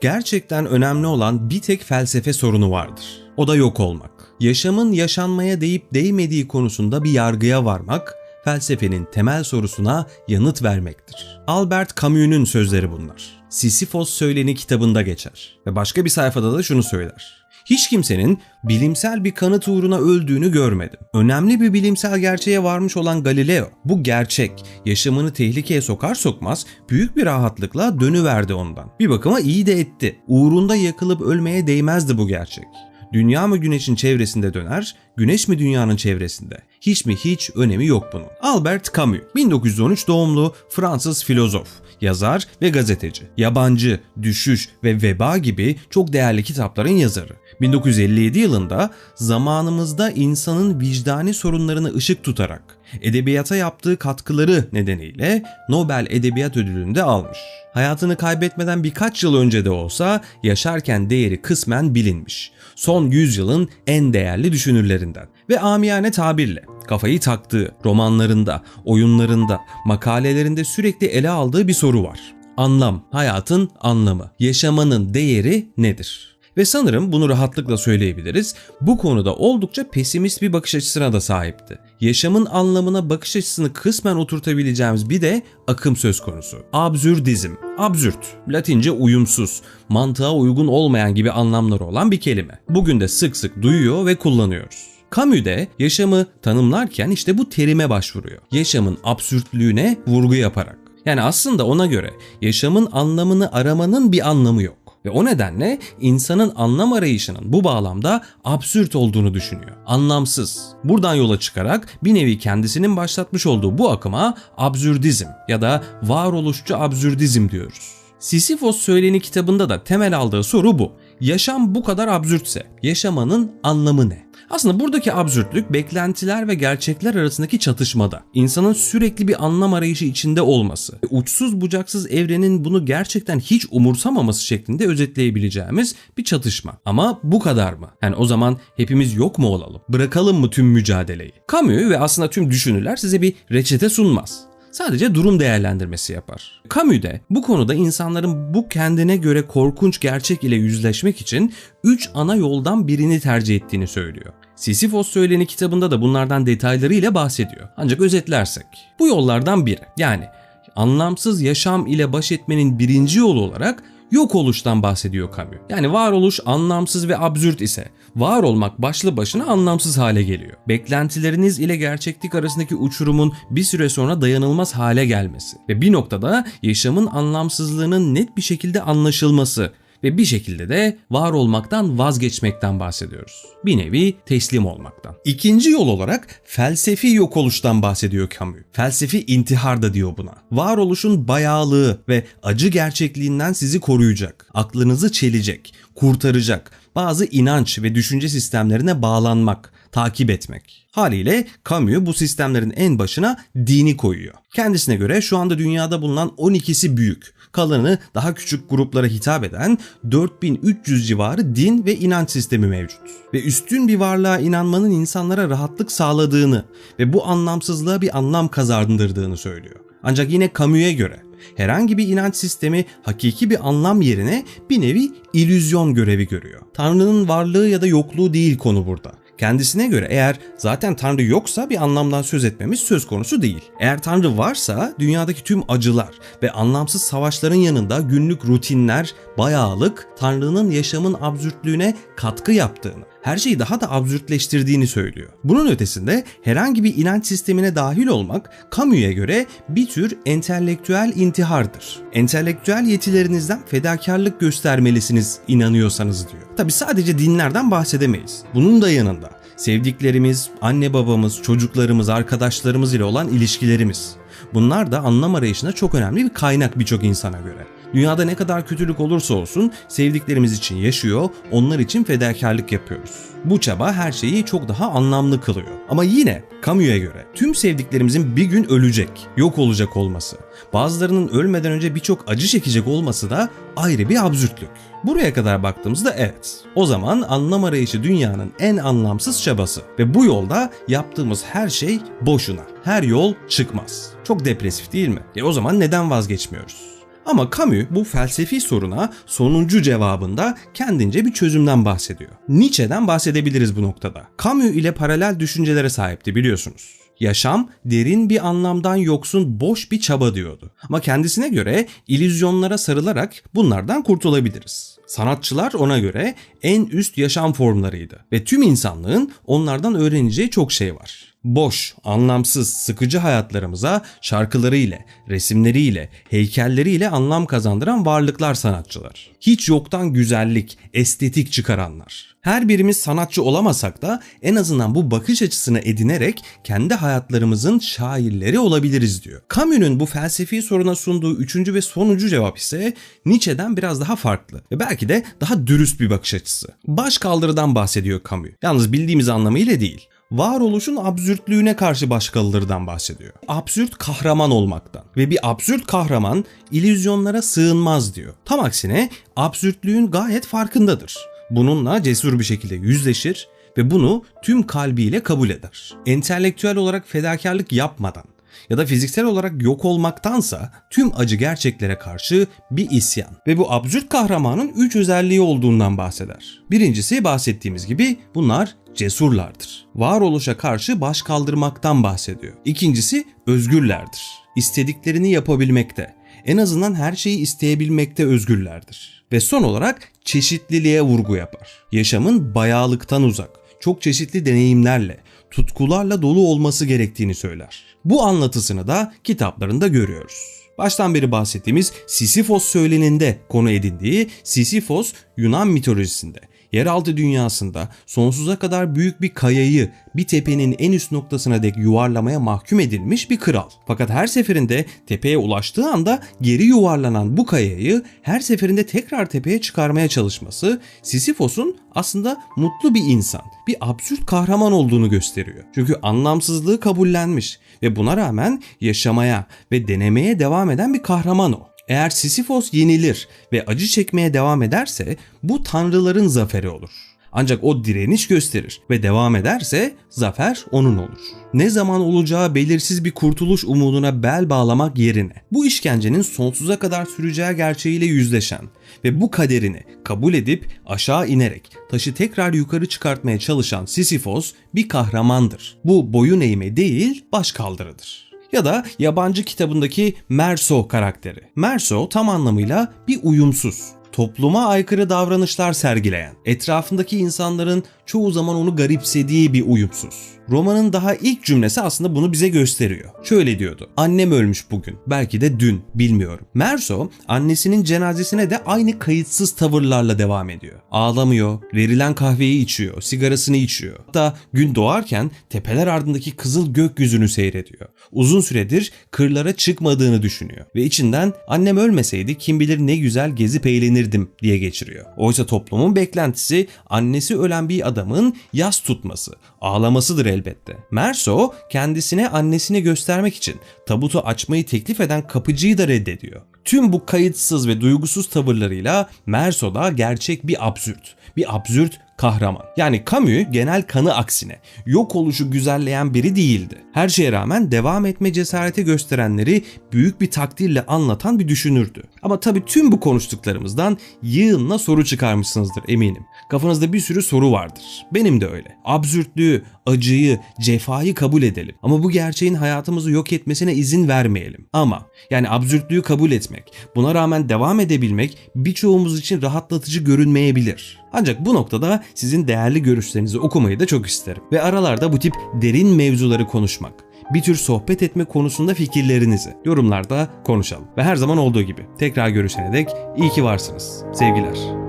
gerçekten önemli olan bir tek felsefe sorunu vardır. O da yok olmak. Yaşamın yaşanmaya değip değmediği konusunda bir yargıya varmak, felsefenin temel sorusuna yanıt vermektir. Albert Camus'un sözleri bunlar. Sisyphos Söyleni kitabında geçer ve başka bir sayfada da şunu söyler. Hiç kimsenin bilimsel bir kanıt uğruna öldüğünü görmedim. Önemli bir bilimsel gerçeğe varmış olan Galileo, bu gerçek yaşamını tehlikeye sokar sokmaz büyük bir rahatlıkla dönüverdi ondan. Bir bakıma iyi de etti. Uğrunda yakılıp ölmeye değmezdi bu gerçek. Dünya mı güneşin çevresinde döner, güneş mi dünyanın çevresinde? Hiç mi hiç önemi yok bunun. Albert Camus, 1913 doğumlu Fransız filozof, yazar ve gazeteci. Yabancı, Düşüş ve Veba gibi çok değerli kitapların yazarı. 1957 yılında zamanımızda insanın vicdani sorunlarını ışık tutarak edebiyata yaptığı katkıları nedeniyle Nobel Edebiyat Ödülünü de almış. Hayatını kaybetmeden birkaç yıl önce de olsa yaşarken değeri kısmen bilinmiş. Son yüzyılın en değerli düşünürlerinden. Ve amiyane tabirle kafayı taktığı romanlarında, oyunlarında, makalelerinde sürekli ele aldığı bir soru var. Anlam, hayatın anlamı, yaşamanın değeri nedir? Ve sanırım bunu rahatlıkla söyleyebiliriz. Bu konuda oldukça pesimist bir bakış açısına da sahipti. Yaşamın anlamına bakış açısını kısmen oturtabileceğimiz bir de akım söz konusu. Absürdizm. Absürt, Latince uyumsuz, mantığa uygun olmayan gibi anlamları olan bir kelime. Bugün de sık sık duyuyor ve kullanıyoruz. Camus de yaşamı tanımlarken işte bu terime başvuruyor. Yaşamın absürtlüğüne vurgu yaparak. Yani aslında ona göre yaşamın anlamını aramanın bir anlamı yok. Ve o nedenle insanın anlam arayışının bu bağlamda absürt olduğunu düşünüyor. Anlamsız. Buradan yola çıkarak bir nevi kendisinin başlatmış olduğu bu akıma absürdizm ya da varoluşçu absürdizm diyoruz. Sisyphos Söyleni kitabında da temel aldığı soru bu. Yaşam bu kadar absürtse yaşamanın anlamı ne? Aslında buradaki absürtlük beklentiler ve gerçekler arasındaki çatışmada. İnsanın sürekli bir anlam arayışı içinde olması, uçsuz bucaksız evrenin bunu gerçekten hiç umursamaması şeklinde özetleyebileceğimiz bir çatışma. Ama bu kadar mı? Yani o zaman hepimiz yok mu olalım? Bırakalım mı tüm mücadeleyi? Camus ve aslında tüm düşünürler size bir reçete sunmaz sadece durum değerlendirmesi yapar. Camus de bu konuda insanların bu kendine göre korkunç gerçek ile yüzleşmek için 3 ana yoldan birini tercih ettiğini söylüyor. Sisyphos Söyleni kitabında da bunlardan detaylarıyla bahsediyor. Ancak özetlersek bu yollardan biri yani anlamsız yaşam ile baş etmenin birinci yolu olarak yok oluştan bahsediyor Camus. Yani varoluş anlamsız ve absürt ise var olmak başlı başına anlamsız hale geliyor. Beklentileriniz ile gerçeklik arasındaki uçurumun bir süre sonra dayanılmaz hale gelmesi ve bir noktada yaşamın anlamsızlığının net bir şekilde anlaşılması ve bir şekilde de var olmaktan vazgeçmekten bahsediyoruz. Bir nevi teslim olmaktan. İkinci yol olarak felsefi yok oluştan bahsediyor Camus. Felsefi intihar da diyor buna. Varoluşun bayağılığı ve acı gerçekliğinden sizi koruyacak, aklınızı çelecek, kurtaracak, bazı inanç ve düşünce sistemlerine bağlanmak, takip etmek. Haliyle Camus bu sistemlerin en başına dini koyuyor. Kendisine göre şu anda dünyada bulunan 12'si büyük kalanı daha küçük gruplara hitap eden 4300 civarı din ve inanç sistemi mevcut. Ve üstün bir varlığa inanmanın insanlara rahatlık sağladığını ve bu anlamsızlığa bir anlam kazandırdığını söylüyor. Ancak yine Camus'e göre herhangi bir inanç sistemi hakiki bir anlam yerine bir nevi illüzyon görevi görüyor. Tanrı'nın varlığı ya da yokluğu değil konu burada. Kendisine göre eğer zaten Tanrı yoksa bir anlamdan söz etmemiz söz konusu değil. Eğer Tanrı varsa dünyadaki tüm acılar ve anlamsız savaşların yanında günlük rutinler, bayağılık Tanrı'nın yaşamın absürtlüğüne katkı yaptığını, her şeyi daha da absürtleştirdiğini söylüyor. Bunun ötesinde herhangi bir inanç sistemine dahil olmak Camus'e göre bir tür entelektüel intihardır. Entelektüel yetilerinizden fedakarlık göstermelisiniz inanıyorsanız diyor. Tabi sadece dinlerden bahsedemeyiz. Bunun da yanında sevdiklerimiz, anne babamız, çocuklarımız, arkadaşlarımız ile olan ilişkilerimiz. Bunlar da anlam arayışına çok önemli bir kaynak birçok insana göre. Dünyada ne kadar kötülük olursa olsun sevdiklerimiz için yaşıyor, onlar için fedakarlık yapıyoruz. Bu çaba her şeyi çok daha anlamlı kılıyor. Ama yine Camus'a göre tüm sevdiklerimizin bir gün ölecek, yok olacak olması, bazılarının ölmeden önce birçok acı çekecek olması da ayrı bir absürtlük. Buraya kadar baktığımızda evet. O zaman anlam arayışı dünyanın en anlamsız çabası ve bu yolda yaptığımız her şey boşuna. Her yol çıkmaz. Çok depresif değil mi? E o zaman neden vazgeçmiyoruz? Ama Camus bu felsefi soruna sonuncu cevabında kendince bir çözümden bahsediyor. Nietzsche'den bahsedebiliriz bu noktada. Camus ile paralel düşüncelere sahipti biliyorsunuz. Yaşam derin bir anlamdan yoksun boş bir çaba diyordu. Ama kendisine göre illüzyonlara sarılarak bunlardan kurtulabiliriz. Sanatçılar ona göre en üst yaşam formlarıydı ve tüm insanlığın onlardan öğreneceği çok şey var boş, anlamsız, sıkıcı hayatlarımıza şarkılarıyla, resimleriyle, heykelleriyle anlam kazandıran varlıklar sanatçılar. Hiç yoktan güzellik, estetik çıkaranlar. Her birimiz sanatçı olamasak da en azından bu bakış açısını edinerek kendi hayatlarımızın şairleri olabiliriz diyor. Camus'un bu felsefi soruna sunduğu üçüncü ve sonuncu cevap ise Nietzsche'den biraz daha farklı ve belki de daha dürüst bir bakış açısı. Baş kaldırıdan bahsediyor Camus. Yalnız bildiğimiz anlamıyla değil varoluşun absürtlüğüne karşı başkalılarından bahsediyor. Absürt kahraman olmaktan ve bir absürt kahraman illüzyonlara sığınmaz diyor. Tam aksine absürtlüğün gayet farkındadır. Bununla cesur bir şekilde yüzleşir ve bunu tüm kalbiyle kabul eder. Entelektüel olarak fedakarlık yapmadan ya da fiziksel olarak yok olmaktansa tüm acı gerçeklere karşı bir isyan. Ve bu absürt kahramanın üç özelliği olduğundan bahseder. Birincisi bahsettiğimiz gibi bunlar cesurlardır. Varoluşa karşı baş kaldırmaktan bahsediyor. İkincisi özgürlerdir. İstediklerini yapabilmekte, en azından her şeyi isteyebilmekte özgürlerdir. Ve son olarak çeşitliliğe vurgu yapar. Yaşamın bayağılıktan uzak, çok çeşitli deneyimlerle, tutkularla dolu olması gerektiğini söyler. Bu anlatısını da kitaplarında görüyoruz. Baştan beri bahsettiğimiz Sisyphos söyleninde konu edindiği Sisyphos Yunan mitolojisinde yeraltı dünyasında sonsuza kadar büyük bir kayayı bir tepenin en üst noktasına dek yuvarlamaya mahkum edilmiş bir kral. Fakat her seferinde tepeye ulaştığı anda geri yuvarlanan bu kayayı her seferinde tekrar tepeye çıkarmaya çalışması Sisyphos'un aslında mutlu bir insan, bir absürt kahraman olduğunu gösteriyor. Çünkü anlamsızlığı kabullenmiş ve buna rağmen yaşamaya ve denemeye devam eden bir kahraman o. Eğer Sisyphos yenilir ve acı çekmeye devam ederse bu tanrıların zaferi olur. Ancak o direniş gösterir ve devam ederse zafer onun olur. Ne zaman olacağı belirsiz bir kurtuluş umuduna bel bağlamak yerine bu işkencenin sonsuza kadar süreceği gerçeğiyle yüzleşen ve bu kaderini kabul edip aşağı inerek taşı tekrar yukarı çıkartmaya çalışan Sisyphos bir kahramandır. Bu boyun eğme değil baş kaldırıdır ya da yabancı kitabındaki Merso karakteri. Merso tam anlamıyla bir uyumsuz, topluma aykırı davranışlar sergileyen, etrafındaki insanların çoğu zaman onu garipsediği bir uyumsuz. Romanın daha ilk cümlesi aslında bunu bize gösteriyor. Şöyle diyordu. Annem ölmüş bugün. Belki de dün. Bilmiyorum. Merso annesinin cenazesine de aynı kayıtsız tavırlarla devam ediyor. Ağlamıyor, verilen kahveyi içiyor, sigarasını içiyor. Hatta gün doğarken tepeler ardındaki kızıl gökyüzünü seyrediyor. Uzun süredir kırlara çıkmadığını düşünüyor. Ve içinden annem ölmeseydi kim bilir ne güzel gezip eğlenirdim diye geçiriyor. Oysa toplumun beklentisi annesi ölen bir adamın yas tutması, ağlamasıdır elbette. Merso kendisine annesini göstermek için tabutu açmayı teklif eden kapıcıyı da reddediyor. Tüm bu kayıtsız ve duygusuz tavırlarıyla Merso da gerçek bir absürt. Bir absürt kahraman. Yani Camus genel kanı aksine yok oluşu güzelleyen biri değildi. Her şeye rağmen devam etme cesareti gösterenleri büyük bir takdirle anlatan bir düşünürdü. Ama tabi tüm bu konuştuklarımızdan yığınla soru çıkarmışsınızdır eminim. Kafanızda bir sürü soru vardır. Benim de öyle. Absürtlüğü, acıyı, cefayı kabul edelim. Ama bu gerçeğin hayatımızı yok etmesine izin vermeyelim. Ama yani absürtlüğü kabul etmek, buna rağmen devam edebilmek birçoğumuz için rahatlatıcı görünmeyebilir. Ancak bu noktada sizin değerli görüşlerinizi okumayı da çok isterim. Ve aralarda bu tip derin mevzuları konuşmak, bir tür sohbet etme konusunda fikirlerinizi yorumlarda konuşalım. Ve her zaman olduğu gibi tekrar görüşene dek iyi ki varsınız. Sevgiler.